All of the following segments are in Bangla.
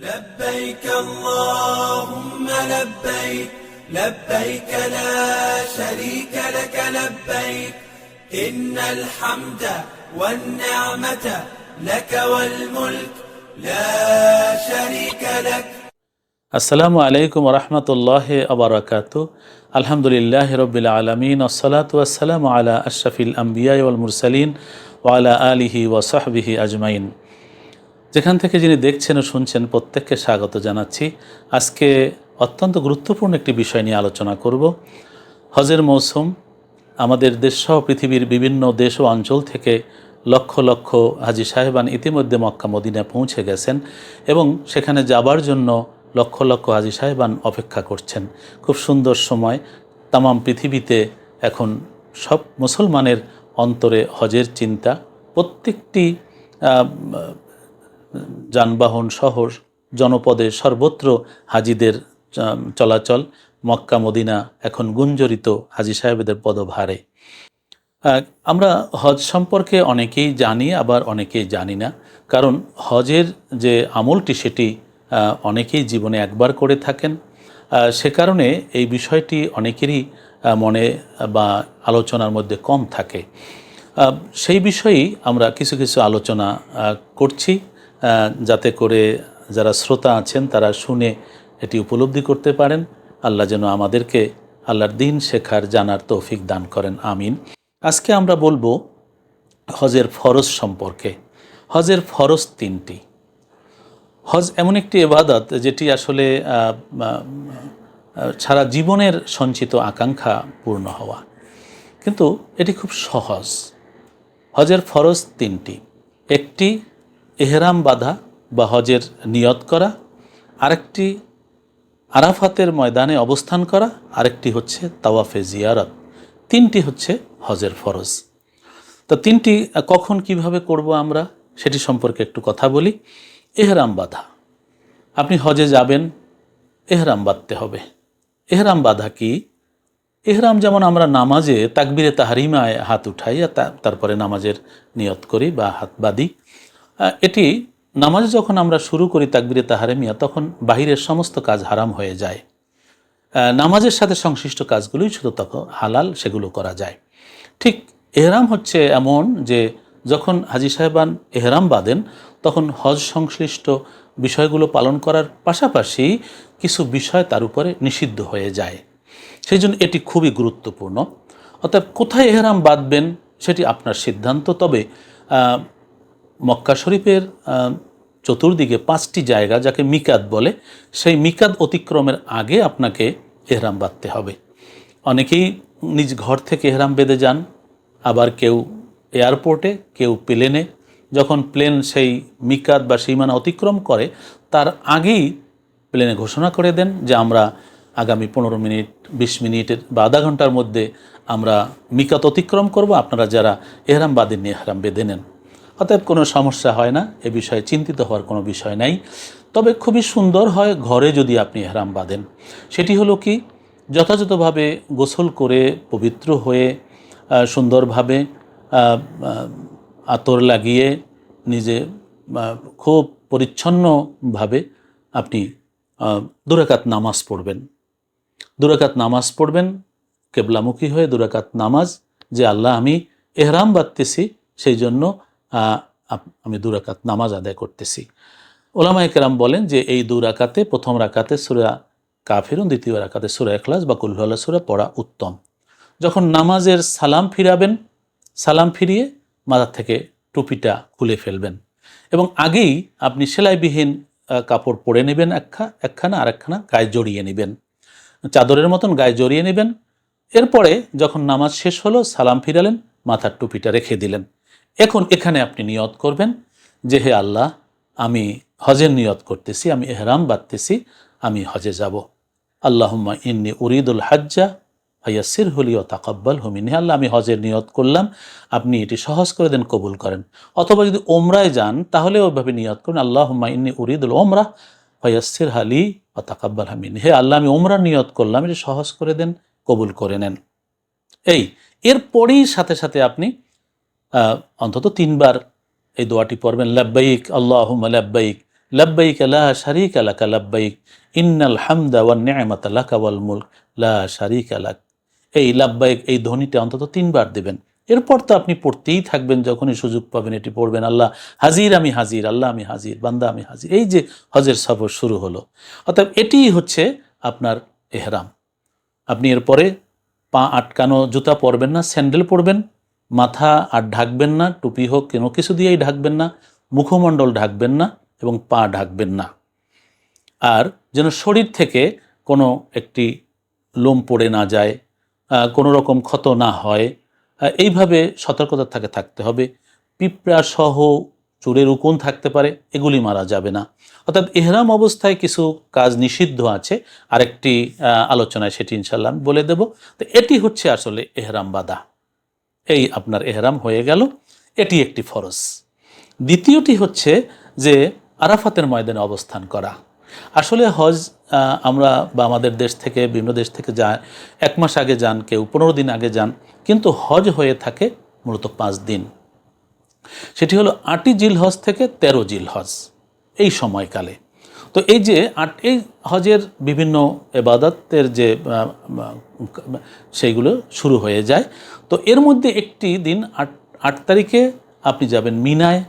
لبيك اللهم لبيك لبيك لا شريك لك لبيك. إن الحمد والنعمة لك والملك لا شريك لك. السلام عليكم ورحمة الله وبركاته. الحمد لله رب العالمين والصلاة والسلام على أشرف الأنبياء والمرسلين وعلى آله وصحبه أجمعين. যেখান থেকে যিনি দেখছেন ও শুনছেন, প্রত্যেককে স্বাগত জানাচ্ছি। আজকে অত্যন্ত গুরুত্বপূর্ণ একটি বিষয় নিয়ে আলোচনা করব। হজের মৌসুম, আমাদের দেশসহ পৃথিবীর বিভিন্ন দেশ ও অঞ্চল থেকে লক্ষ লক্ষ হাজি সাহেবান ইতিমধ্যে মক্কা মদিনা পৌঁছে গেছেন এবং সেখানে যাবার জন্য লক্ষ লক্ষ হাজি সাহেবান অপেক্ষা করছেন। খুব সুন্দর সময়, তামাম পৃথিবীতে এখন সব মুসলমানের অন্তরে হজের চিন্তা। প্রত্যেকটি যানবাহন শহর, জনপদে সর্বত্র হাজিদের চলাচল। মক্কা, মদিনা এখন গুঞ্জরিত হাজি সাহেবদের পদভারে। আমরা হজ সম্পর্কে অনেকেই জানি, আবার অনেকেই জানি না। কারণ হজের যে আমলটি, সেটি অনেকেই জীবনে একবার করে থাকেন। সে কারণে এই বিষয়টি অনেকেরই মনে বা আলোচনার মধ্যে কম থাকে। সেই বিষয়েই আমরা কিছু কিছু আলোচনা করছি। যাতে করে যারা শ্রোতা আছেন তারা শুনে এটি উপলব্ধি করতে পারেন। আল্লাহ যেন আমাদেরকে আল্লাহর দিন শেখার, জানার তৌফিক দান করেন। আমিন। আজকে আমরা বলব হজের ফরজ সম্পর্কে। হজের ফরজ তিনটি। হজ এমন একটি এবাদত যেটি আসলে সারা জীবনের সঞ্চিত আকাঙ্ক্ষা পূর্ণ হওয়া। কিন্তু এটি খুব সহজ। হজের ফরজ তিনটি। একটি এহরাম বাঁধা বা হজের নিয়ত করা, আরেকটি আরাফাতের ময়দানে অবস্থান করা, আরেকটি হচ্ছে তাওয়াফে জিয়ারত, তিনটি হচ্ছে হজের ফরজ। তো তিনটি, কখন কীভাবে করব আমরা সেটি সম্পর্কে একটু কথা বলি। এহরাম বাঁধা, আপনি হজে যাবেন, এহরাম বাঁধতে হবে। এহরাম বাঁধা কি? এহরাম যেমন আমরা নামাজে তাকবিরে তাহারিমায় হাত উঠাই তারপরে নামাজের নিয়ত করি বা হাত বাঁধি। এটি নামাজ যখন আমরা শুরু করি তাকবিরে তাহারিমিয়া, তখন বাহিরের সমস্ত কাজ হারাম হয়ে যায়। নামাজের সাথে সংশ্লিষ্ট কাজগুলোই শুধু তখন হালাল সেগুলো করা যায়। ঠিক এহরাম হচ্ছে এমন যে, যখন হাজি সাহেবান এহরাম বাঁধেন, তখন হজ সংশ্লিষ্ট বিষয়গুলো পালন করার পাশাপাশি কিছু বিষয় তার উপরে নিষিদ্ধ হয়ে যায়। সেই জন্য এটি খুবই গুরুত্বপূর্ণ। অর্থাৎ কোথায় এহরাম বাঁধবেন সেটি আপনার সিদ্ধান্ত। তবে মক্কা শরীফের চতুর্দিকে পাঁচটি জায়গা যাকে মিকাদ বলে, সেই মিকাদ অতিক্রমের আগে আপনাকে এহরাম বাঁধতে হবে। অনেকেই নিজ ঘর থেকে এহরাম বেঁধে যান, আবার কেউ এয়ারপোর্টে, কেউ প্লেনে। যখন প্লেন সেই মিকাদ বা সীমানা অতিক্রম করে, তার আগেই প্লেনে ঘোষণা করে দেন যে আমরা আগামী পনেরো মিনিট, বিশ মিনিটের বা আধা ঘণ্টার মধ্যে আমরা মিকাত অতিক্রম করব। আপনারা যারা এহরাম নিয়ে এহরাম বেঁধে নেন। অতএব কোনো সমস্যা হয় না, এ বিষয়ে চিন্তিত হওয়ার কোনো বিষয় নাই। তবে খুবই সুন্দর হয় ঘরে যদি আপনি এহরাম বাঁধেন। সেটি হলো কি, যথাযথভাবে গোসল করে পবিত্র হয়ে সুন্দরভাবে আতর লাগিয়ে নিজে খুব পরিচ্ছন্নভাবে আপনি দুরাকাত নামাজ পড়বেন। দুরাকাত নামাজ পড়বেন, কেবলামুখী হয়ে দুরাকাত নামাজ যে আল্লাহ আমি এহরাম বাঁধতেছি, সেই জন্য আমি দুরাকাত নামাজ আদায় করতেছি। ওলামা একরাম বলেন যে এই দু রাকাতে, প্রথম রাকাতে সুরা কাফিরুন, দ্বিতীয় রাকাতে সুরা এখলাস বা কুল্লাহ সুরা পড়া উত্তম। যখন নামাজের সালাম ফিরাবেন, সালাম ফিরিয়ে মাথা থেকে টুপিটা খুলে ফেলবেন এবং আগেই আপনি সেলাইবিহীন কাপড় পরে নেবেন একখা, একখানা আর একখানা গায়ে জড়িয়ে নেবেন। চাদরের মতন গায়ে জড়িয়ে নেবেন। এরপরে যখন নামাজ শেষ হলো, সালাম ফিরালেন, মাথার টুপিটা রেখে দিলেন। এখন এখানে আপনি নিয়ত করবেন যে, হে আল্লাহ, আমি হজের নিয়ত করতেছি, আমি এহরাম বাঁধতেছি, আমি হজে যাব। আল্লাহুম্মা ইন্নি উরিদুল হাজ্জা হাইয়াসির হলি ও তাকাব্বাল হুমিন হে আল্লাহ, আমি হজের নিয়ত করলাম, আপনি এটি সহজ করে দেন, কবুল করেন। অথবা যদি ওমরায় যান, তাহলে ওইভাবে নিয়ত করুন, আল্লাহুম্মা ইন্নি উরিদুল ওমরা হয়াসির হালি ও তাকাব্বাল হামিন হে আল্লাহ, আমি ওমরা নিয়ত করলাম, এটি সহজ করে দেন, কবুল করে নেন। এই, এরপরেই সাথে সাথে আপনি অন্তত তিনবার এই দোয়াটি পড়বেন, লাব্বাইক, আল্লাহুম্মা লাব্বাইক লাব্বাইক লা শারিক লাকা, লাব্বাইক, ইন্নাল হামদা ওয়ান নি'মাতা লাকা ওয়াল মুলক, লা শারিক লাক। এই লাব্বাইক, এই ধ্বনিটা অন্তত তিনবার দেবেন। এরপর তো আপনি পড়তেই থাকবেন, যখনই সুযোগ পাবেন এটি পড়বেন, আল্লাহ হাজির আমি হাজির, আল্লাহ আমি হাজির, বান্দা আমি হাজির। এই যে হজের সফর শুরু হলো অর্থাৎ এটিই হচ্ছে আপনার এহরাম। আপনি এরপরে পা আটকানো জুতা পরবেন না, স্যান্ডেল পরবেন মাথা আর ঢাকবেন না, টুপি হোক, কোনো কিছু দিয়েই ঢাকবেন না, মুখমণ্ডল ঢাকবেন না এবং পা ঢাকবেন না। আর যেন শরীর থেকে কোনো একটি লোম পড়ে না যায় কোনো রকম ক্ষত না হয় এইভাবে সতর্কতা থাকে, থাকতে হবে। পিঁপড়া সহ চুলের উকুন থাকতে পারে, এগুলি মারা যাবে না। অর্থাৎ এহরাম অবস্থায় কিছু কাজ নিষিদ্ধ আছে, আরেকটি আলোচনায় সেটি ইনশাল্লাহ বলে দেব। তো এটি হচ্ছে আসলে এহরাম বাদা এই আপনার এহরাম হয়ে গেল। এটি একটি ফরজ। দ্বিতীয়টি হচ্ছে যে আরাফাতের ময়দানে অবস্থান করা। আসলে হজ আমরা বা আমাদের দেশ থেকে, বিভিন্ন দেশ থেকে যায় এক মাস আগে যান, কেউ পনেরো দিন আগে যান, কিন্তু হজ হয়ে থাকে মূলত পাঁচ দিন। সেটি হলো আটই জিল হজ থেকে তেরো জিল হজ এই সময়কালে। তো এই যে আট এই হজের বিভিন্ন এবাদতের যে সেইগুলো শুরু হয়ে যায়। তো এর মধ্যে একটি দিন আট আট তারিখে আপনি যাবেন মিনায়।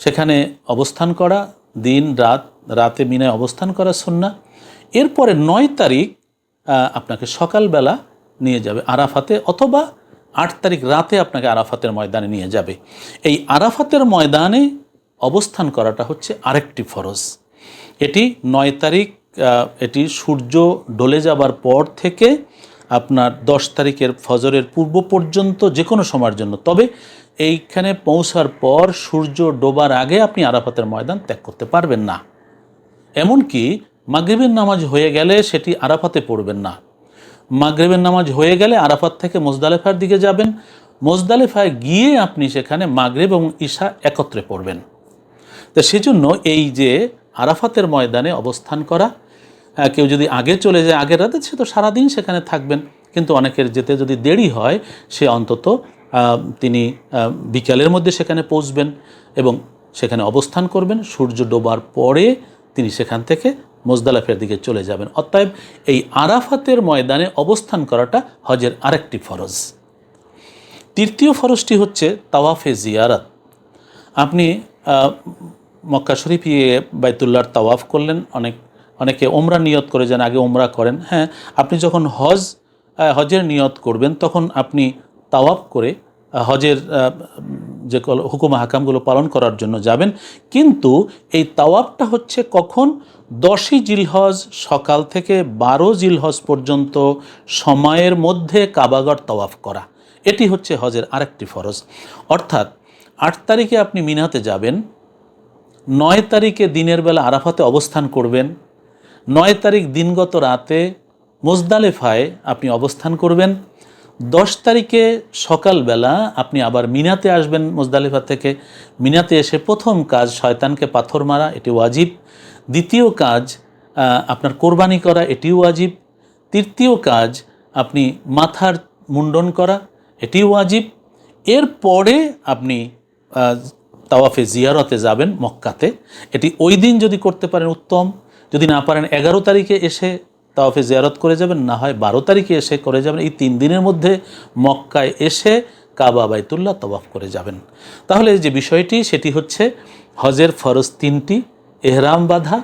সেখানে অবস্থান করা, দিন, রাত, রাতে মিনায় অবস্থান করা সন্না এরপরে নয় তারিখ আপনাকে সকালবেলা নিয়ে যাবে আরাফাতে অথবা আট তারিখ রাতে আপনাকে আরাফাতের ময়দানে নিয়ে যাবে। এই আরাফাতের ময়দানে অবস্থান করাটা হচ্ছে আরেকটি ফরজ। এটি নয় তারিখ এটি সূর্য ডলে যাবার পর থেকে আপনার দশ তারিখের ফজরের পূর্ব পর্যন্ত যে কোনো সময়ের জন্য। তবে এইখানে পৌঁছার পর সূর্য ডোবার আগে আপনি আরাফাতের ময়দান ত্যাগ করতে পারবেন না। এমনকি মাগরিবের নামাজ হয়ে গেলে সেটি আরাফাতে পড়বেন না। মাগরিবের নামাজ হয়ে গেলে আরাফাত থেকে মোজদালেফার দিকে যাবেন। মোজদালেফায় গিয়ে আপনি সেখানে মাগরিব এবং ঈশা একত্রে পড়বেন। তো সেজন্য এই যে আরাফাতের ময়দানে অবস্থান করা। কেউ যদি আগে চলে যায়, আগের রাতে সে তো সারাদিন সেখানে থাকবেন। কিন্তু অনেকের যেতে যদি দেরি হয়, সে অন্তত তিনি বিকালের মধ্যে সেখানে পৌঁছবেন এবং সেখানে অবস্থান করবেন। সূর্য ডোবার পরে তিনি সেখান থেকে মোজদালাফের দিকে চলে যাবেন। অতএব এই আরাফাতের ময়দানে অবস্থান করাটা হজের আরেকটি ফরজ। তৃতীয় ফরজটি হচ্ছে তাওয়াফে জিয়ারাত। আপনি মক্কা শরীফ গিয়ে বাইতুল্লাহর তাওয়াফ করলেন, অনেক, অনেকে ওমরা নিয়ত করে যান, আগে ওমরা করেন। হ্যাঁ আপনি যখন হজ হজের নিয়ত করবেন, তখন আপনি তাওয়াফ করে হজের যে হুকুম হাকামগুলো পালন করার জন্য যাবেন। কিন্তু এই তাওয়াফটা হচ্ছে কখন? দশই জিলহজ সকাল থেকে বারো জিলহজ পর্যন্ত সময়ের মধ্যে কাবাগর তাওয়াফ করা। এটি হচ্ছে হজের আরেকটি ফরজ। অর্থাৎ, আট তারিখে আপনি মিনাতে যাবেন নয় তারিখে দিনের বেলা আরাফাতে অবস্থান করবেন। নয় তারিখ দিনগত রাতে মোজদালেফায় আপনি অবস্থান করবেন। দশ তারিখে সকালবেলা আপনি আবার মিনাতে আসবেন মোজদালেফা থেকে। মিনাতে এসে প্রথম কাজ শয়তানকে পাথর মারা, এটি ওয়াজিব। দ্বিতীয় কাজ আপনার কোরবানি করা, এটিও ওয়াজিব। তৃতীয় কাজ, আপনি মাথার মুন্ডন করা, এটিও ওয়াজিব। এরপরে আপনি তাওয়াফে জিয়ারতে যাবেন মক্কাতে, এটি ওই দিন যদি করতে পারেন উত্তম। যদি না পারেন এগারো তারিখে এসে তাওয়াফে জিয়ারত করে যাবেন, না হয় বারো তারিখে এসে করে যাবেন, এই তিন দিনের মধ্যে মক্কায় এসে কাবা বাইতুল্লাহ তওয়াফ করে যাবেন। তাহলে যে বিষয়টি, সেটি হচ্ছে হজের ফরজ তিনটি, এহরাম বাধা,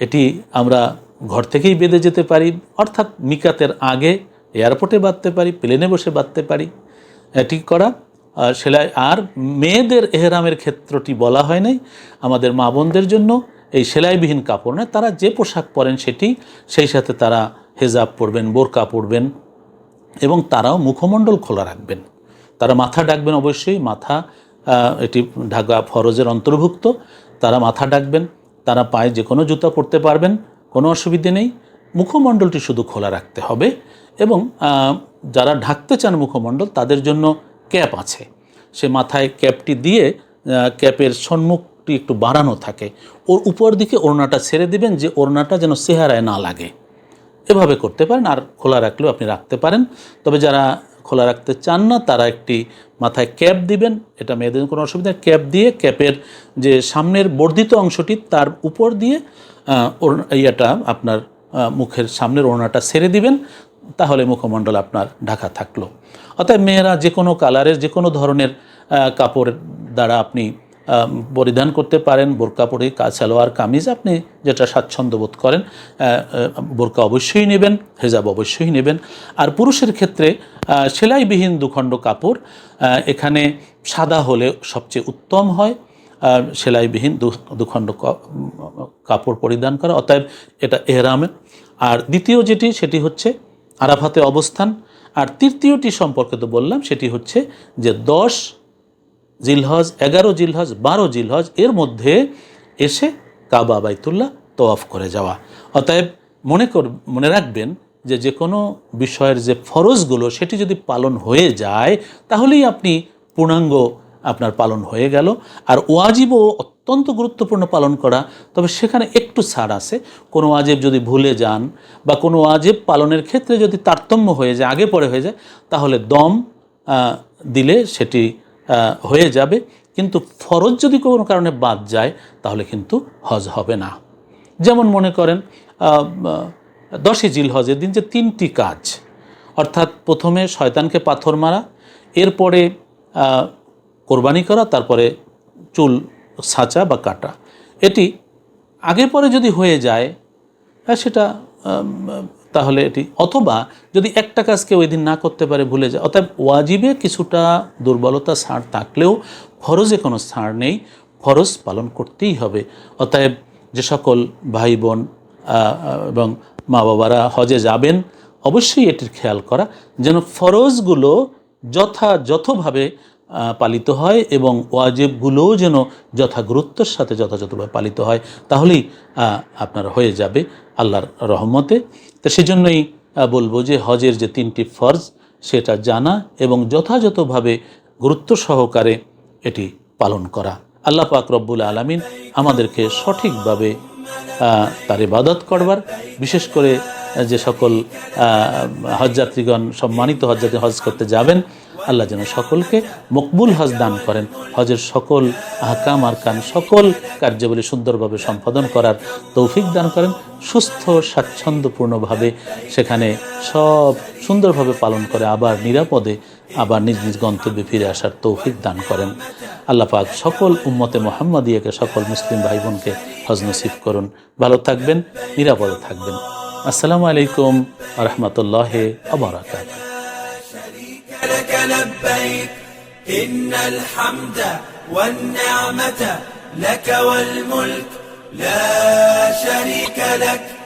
এটি আমরা ঘর থেকেই বেঁধে যেতে পারি, অর্থাৎ মিকাতের আগে এয়ারপোর্টে বাঁধতে পারি, প্লেনে বসে বাঁধতে পারি, এটি করা। সেলাই আর মেয়েদের এহরামের ক্ষেত্রটি বলা হয় নাই। আমাদের মা বোনদের জন্য এই সেলাইবিহীন কাপড় নয়, তারা যে পোশাক পরেন সেটি, সেই সাথে তারা হেজাব পরবেন, বোরকা পরবেন এবং তারাও মুখমণ্ডল খোলা রাখবেন। তারা মাথা ডাকবেন অবশ্যই, মাথা এটি ঢাকা ফরজের অন্তর্ভুক্ত, তারা মাথা ডাকবেন, তারা পায়ে যে কোনো জুতা পরতে পারবেন, কোনো অসুবিধে নেই। মুখমণ্ডলটি শুধু খোলা রাখতে হবে এবং যারা ঢাকতে চান মুখমণ্ডল, তাদের জন্য ক্যাপ আছে। সে মাথায় ক্যাপটি দিয়ে ক্যাপের সম্মুখটি একটু বাড়ানো থাকে। ওর উপর দিকে ওড়নাটা ছেড়ে দিবেন যে ওড়নাটা যেন চেহারায় না লাগে। এভাবে করতে পারেন আর খোলা রাখলেও আপনি রাখতে পারেন। তবে যারা খোলা রাখতে চান না, তারা একটি মাথায় ক্যাপ দিবেন। এটা মেয়েদের কোনো অসুবিধা। ক্যাপ দিয়ে ক্যাপের যে সামনের বর্ধিত অংশটি, তার উপর দিয়ে ইয়েটা আপনার মুখের সামনের ওড়নাটা ছেড়ে দিবেন। তাহলে মুখমণ্ডল আপনার ঢাকা থাকল। অতএব মেয়েরা যে কোনো কালারের যে কোনো ধরনের আহ, কাপড় দ্বারা আপনি পরিধান করতে পারেন। বোরকা পরে কা- সালোয়ার কামিজ আপনি যেটা স্বাচ্ছন্দ্য বোধ করেন বোরকা অবশ্যই নেবেন হেজাব অবশ্যই নেবেন। আর পুরুষের ক্ষেত্রে সেলাইবিহীন দুখণ্ড কাপড় এখানে সাদা হলে সবচেয়ে উত্তম হয়। সেলাইবিহীন দুখণ্ড কাপড় পরিধান করা। অতএব এটা এহরামে। আর দ্বিতীয় যেটি সেটি হচ্ছে আরাফাতে অবস্থান। আর তৃতীয়টি সম্পর্কে তো বললাম, সেটি হচ্ছে যে দশ জিলহজ, এগারো জিলহজ, বারো জিলহজ, এর মধ্যে এসে কাবা বাইতুল্লাহ তোয়াফ করে যাওয়া। অতএব মনে কর, মনে রাখবেন যে যে কোনো বিষয়ের যে ফরজগুলো, সেটি যদি পালন হয়ে যায়, তাহলেই আপনি পূর্ণাঙ্গ আপনার পালন হয়ে গেল। আর ওয়াজিবও অত্যন্ত গুরুত্বপূর্ণ পালন করা। তবে সেখানে একটু ছাড় আছে। কোনো ওয়াজেব যদি ভুলে যান বা কোনো ওয়াজেব পালনের ক্ষেত্রে যদি তারতম্য হয়ে যায়, আগে পরে হয়ে যায়, তাহলে দম দিলে সেটি হয়ে যাবে। কিন্তু ফরজ যদি কোনো কারণে বাদ যায়, তাহলে কিন্তু হজ হবে না। যেমন মনে করেন দশই জিল হজের দিন যে তিনটি কাজ। অর্থাৎ প্রথমে শয়তানকে পাথর মারা, এরপরে কোরবানি করা, তারপরে চুল ছাঁচা বা কাটা। এটি আগে পরে যদি হয়ে যায় সেটা তাহলে এটি, অথবা যদি একটা কাজকে ওই দিন না করতে পারে, ভুলে যায় অর্থাৎ ওয়াজিবে কিছুটা দুর্বলতা ছাড় থাকলেও ফরজে কোনো ছাড় নেই, ফরজ পালন করতেই হবে। অতএব যে সকল ভাই বোন এবং মা বাবারা হজে যাবেন, অবশ্যই এটির খেয়াল করা, যেন ফরজগুলো যথাযথভাবে পালিত হয় এবং ওয়াজিবগুলোও যেন যথা গুরুত্বের সাথে যথাযথভাবে পালিত হয়, তাহলেই আপনার হয়ে যাবে আল্লাহর রহমতে। তো সেজন্যই বলব যে হজের যে তিনটি ফরজ, সেটা জানা এবং যথাযথভাবে গুরুত্ব সহকারে এটি পালন করা। আল্লাহ পাক রব্বুল আলমিন আমাদেরকে সঠিকভাবে তার ইবাদত করবার, বিশেষ করে যে সকল হজযাত্রীগণ, সম্মানিত হজযাত্রী হজ করতে যাবেন আল্লাহ যেন সকলকে মকবুল হজ দান করেন। হজের সকল আহকাম, আরকান, সকল কার্যাবলী সুন্দরভাবে সম্পাদন করার তৌফিক দান করেন, সুস্থ, স্বাচ্ছন্দ্যপূর্ণভাবে সেখানে সব সুন্দরভাবে পালন করে আবার নিরাপদে, আবার নিজ নিজ গন্তব্যে ফিরে আসার তৌফিক দান করেন। আল্লাহ পাক সকল উম্মতে মোহাম্মদিয়াকে, সকল মুসলিম ভাই বোনকে হজ নসিব করুন। ভালো থাকবেন, নিরাপদে থাকবেন। আসসালামু আলাইকুম রহমতুল্লাহ আবরাকাত لبيك إن الحمد والنعمة لك والملك لا شريك لك.